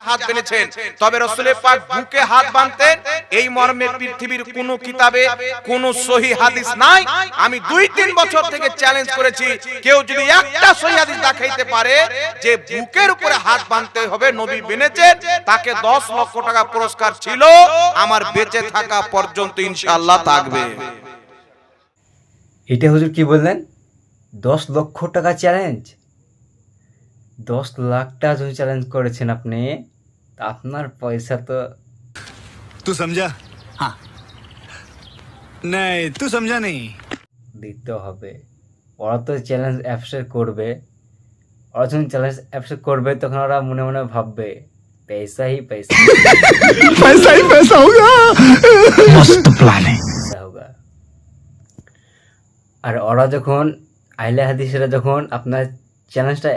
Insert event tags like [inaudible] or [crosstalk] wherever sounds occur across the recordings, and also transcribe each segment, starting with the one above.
হাত বেঁধেছেন। তবে পাক বুকে হাত বাঁধতেন। এই মর্মে পৃথিবীর কোন কিতাবে কোন সহি হাদিস নাই। আমি দুই তিন বছর থেকে চ্যালেঞ্জ করেছি। কেউ যদি একটা সহি হাদিস দেখাইতে পারে যে বুকের উপরে হাত বাঁধতে হবে নবী বেনেছেন। তাকে দশ লক্ষ টাকা পুরস্কার ছিল। আমার বেঁচে থাকা পর্যন্ত ইনশাআল্লাহ থাকবে। এটা হুজুর কি বললেন? দশ লক্ষ টাকা চ্যালেঞ্জ দশ লাখটা যদি চ্যালেঞ্জ করেছেন আপনি আপনার পয়সা তো তুই সমঝা হ্যাঁ নাই তুই সমঝা নেই দিতে হবে। ওরা তো চ্যালেঞ্জ অ্যাপসেট করবে। ওরা যখন চ্যালেঞ্জ অ্যাপসেট করবে তখন ওরা মনে মনে ভাববে পয়সা হি পয়সা [laughs] পয়সা হি পয়সা হোগা। মস্ত প্ল্যান আর ওরা যখন আইলে হাদিসেরা যখন আপনার চ্যালেঞ্জটা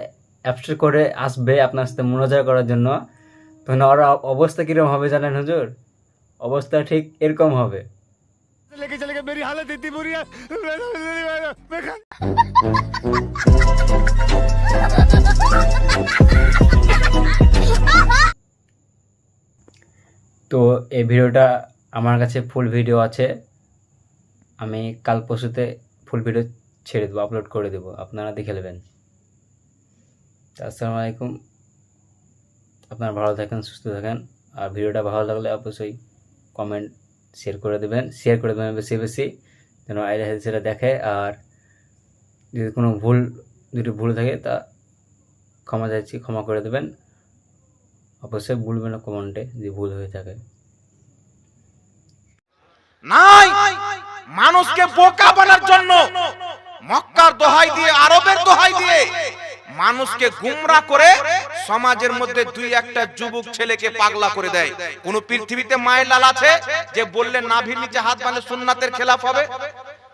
অ্যাপসের করে আসবে আপনার সাথে মনোজয় করার জন্য। তখন ওর অবস্থা কীরকম হবে জানেন হুজুর? অবস্থা ঠিক এরকম হবে। তো এই ভিডিওটা আমার কাছে ফুল ভিডিও আছে। আমি কাল পরশুতে ফুল ভিডিও ছেড়ে দেবো, আপলোড করে দেবো। আপনারা দেখে নেবেন। আসসালামু আলাইকুম। আপনারা ভালো থাকেন, সুস্থ থাকেন। আর ভিডিওটা ভালো লাগলে অবশ্যই কমেন্ট শেয়ার করে দেবেন। শেয়ার করে দেবেন বেশি বেশি, যেন আইডা সেটা দেখে। আর যদি কোনো ভুল, যদি ভুল থাকে তা ক্ষমা চাইছি, ক্ষমা করে দেবেন। অবশ্যই বলবেন না কমেন্টে যে ভুল হয়ে থাকে। মানুষকে বোকা বানার জন্য মক্কার দোহাই দিয়ে আরবের দোহাই দিয়ে মানুষকে গুমরা করে সমাজের মধ্যে দুই একটা যুবক ছেলেকে পাগলা করে দেয়। কোন পৃথিবীতে মায়ের লাল আছে যে বললে নাভির নিচে হাত বাঁধলে সুন্নাতের খেলাফ হবে।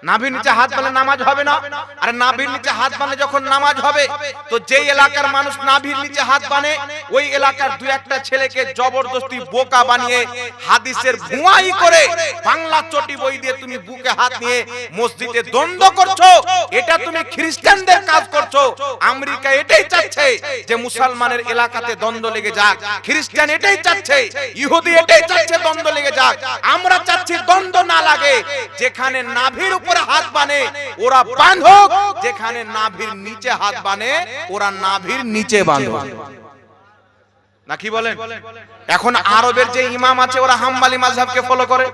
নাভির নিচে হাত বাঁধলে নামাজ হবে না। আর নাভির নিচে হাত বাঁধলে যখন নামাজ হবে, তো যেই এলাকার মানুষ নাভির নিচে হাত বাঁধে, ওই এলাকার দুই একটা ছেলেকে জবরদস্তি বোকা বানিয়ে হাদিসের ভুয়াই করে বাংলা চটি বই দিয়ে তুমি বুকে হাত নিয়ে মসজিদে দ্বন্দ্ব করছ। এটা তুমি খ্রিস্টানদের কাজ করছ। আমেরিকা এটাই চাচ্ছে যে মুসলমানের এলাকাতে দ্বন্দ্ব লেগে যাক। খ্রিস্টান এটাই চাচ্ছে, ইহুদি এটাই চাচ্ছে দ্বন্দ্ব লেগে যাক। আমরা চাচ্ছি দ্বন্দ্ব না লাগে, যেখানে নাভির উপরে হাত বানে। ওরা বাঁধক। যেখানে নাভির নিচে হাত বানে ওরা নাভির নিচে বাঁধক না কি বলেন? এখন আরবের যে ইমাম আছে ওরা হাম্বালি মাঝহাবকে ফলো করে।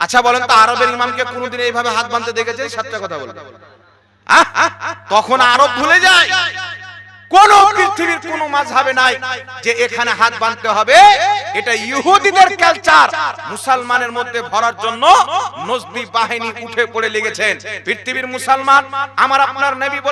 আচ্ছা বলেন তো আরবের ইমামকে কোনোদিন এইভাবে হাত বাঁধতে দেখেছে সাতটা কথা বলবেন? তখন আরব ভুলে যায়। কোন পৃথিবীর কোন মাঝহাবে নাই যে এখানে হাত বাঁধতে হবে। এটা ইহুদিদের কালচার মুসলমানের মধ্যে ভরার জন্য নজদি বাহিনী উঠে পড়ে লেগেছেন। পৃথিবীর মুসলমান, আমার আপনার নবী বলে